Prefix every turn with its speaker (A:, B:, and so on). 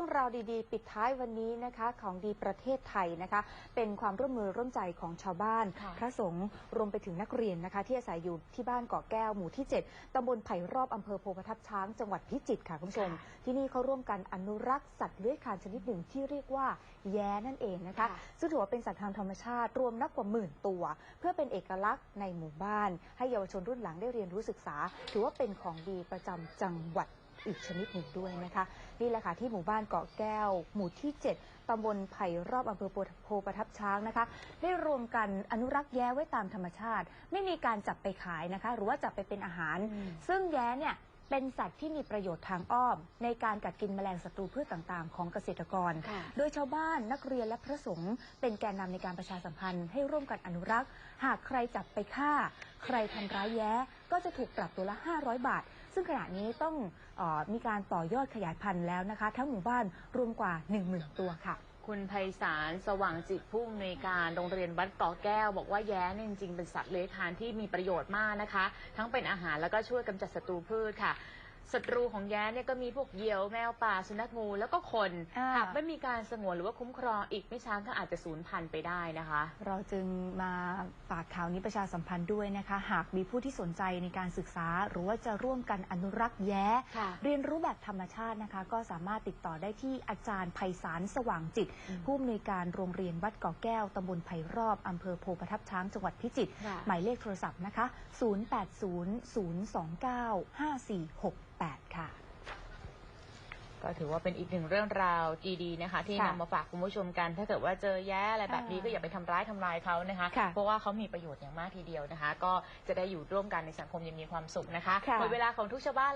A: รื่องราวดีๆ ปิดท้ายวันนี้นะคะของดีประเทศไทยนะคะ เป็นความร่วมมือร่วมใจของชาวบ้าน
B: ค่ะ
A: พระสงฆ์รวมไปถึงนักเรียนนะคะ ที่อาศัยอยู่ที่บ้านเกาะแก้วหมู่ที่ 7ตำบลไผ่รอบอำเภอโพธิ์ทับช้างจังหวัดพิจิตรค่ะคุณผู้ชม ที่นี่เขาร่วมกันอนุรักษ์สัตว์เลื้อยคลานชนิดหนึ่งที่เรียกว่าแย้นั่นเองนะคะ
B: ค่ะ
A: ซึ่งถือว่าเป็นสัตว์ทางธรรมชาติรวมนับกว่าหมื่นตัว เพื่อเป็นเอกลักษณ์ในหมู่บ้าน ให้เยาวชนรุ่นหลังได้เรียนรู้ศึกษา ถือว่าเป็นของดีประจำจังหวัด อีกชนิดหนึ่งด้วยนะคะนี่แหละค่ะที่หมู่บ้านเกาะแก้ว หมู่ที่ 7ตำบลไผ่รอบอำเภอโพประทับช้างนะคะ ได้รวมกันอนุรักษ์แย้ไว้ตามธรรมชาติ ไม่มีการจับไปขายนะคะ หรือว่าจับไปเป็นอาหาร
B: อืม
A: ซึ่งแย้เนี่ย เป็นสัตว์ที่มีประโยชน์ทางอ้อม ในการกัดกินแมลงศัตรูพืชต่างๆ ของเกษตรกร
B: ค่ะ
A: โดยชาวบ้านนักเรียนและพระสงฆ์เป็นแกนนำในการประชาสัมพันธ์ให้ร่วมกันอนุรักษ์ หากใครจับไปฆ่า ใครทำร้ายแย้ก็จะถูกปรับตัวละ 500 บาท ซึ่งขณะนี้ต้องเออมีการต่อยอดขยายพันธุ์แล้วนะคะ ทั้งหมู่บ้านรวมกว่า 10,000 ตัวค่ะ
B: คุณไพศาลสว่างจิตผู้อำนวยการโรงเรียนวัดเกาะแก้ว บอกว่าแย้เนี่ยจริงๆเป็นสัตว์เลื้อยคลานที่มีประโยชน์มากนะคะ ทั้งเป็นอาหารแล้วก็ช่วยกำจัดศัตรูพืชค่ะ ศัตรูของแย้เนี่ยก็มีพวกเหยี่ยวแมวป่าสุนัขงูแล้วก็คน
A: อ่า
B: หากไม่มีการสงวนหรือว่าคุ้มครองอีกไม่ช้าก็อาจจะสูญพันธุ์ไปได้นะคะ
A: เราจึงมาฝากข่าวนี้ประชาสัมพันธ์ด้วยนะคะ หากมีผู้ที่สนใจในการศึกษา หรือว่าจะร่วมกันอนุรักษ์แย้
B: ค่ะ
A: เรียนรู้แบบธรรมชาตินะคะ ก็สามารถติดต่อได้ที่อาจารย์ไพศาลสว่างจิต
B: อืม
A: ผู้อำนวยการโรงเรียนวัดเกาะแก้วตำบลไผ่รอบอำเภอโพประทับช้างจังหวัดพิจิตร
B: ค่ะ
A: หมายเลขโทรศัพท์นะคะ 0800295468ค่ะ
B: ก็ถือว่าเป็นอีกหนึ่งเรื่องราวดีๆนะคะ ที่
A: ค่ะ
B: นำมาฝากคุณผู้ชมกัน ถ้าเกิดว่าเจอแย่อะไรแบบนี้
A: อ่า
B: ก็อย่าไปทำร้ายทำลายเขานะคะ
A: ค่ะ
B: เพราะว่าเขามีประโยชน์อย่างมากทีเดียวนะคะ ก็จะได้อยู่ร่วมกันในสังคมอยังมีความสุขนะคะ
A: ค่ะ
B: หมดเวลาของทุกชาวบ้าน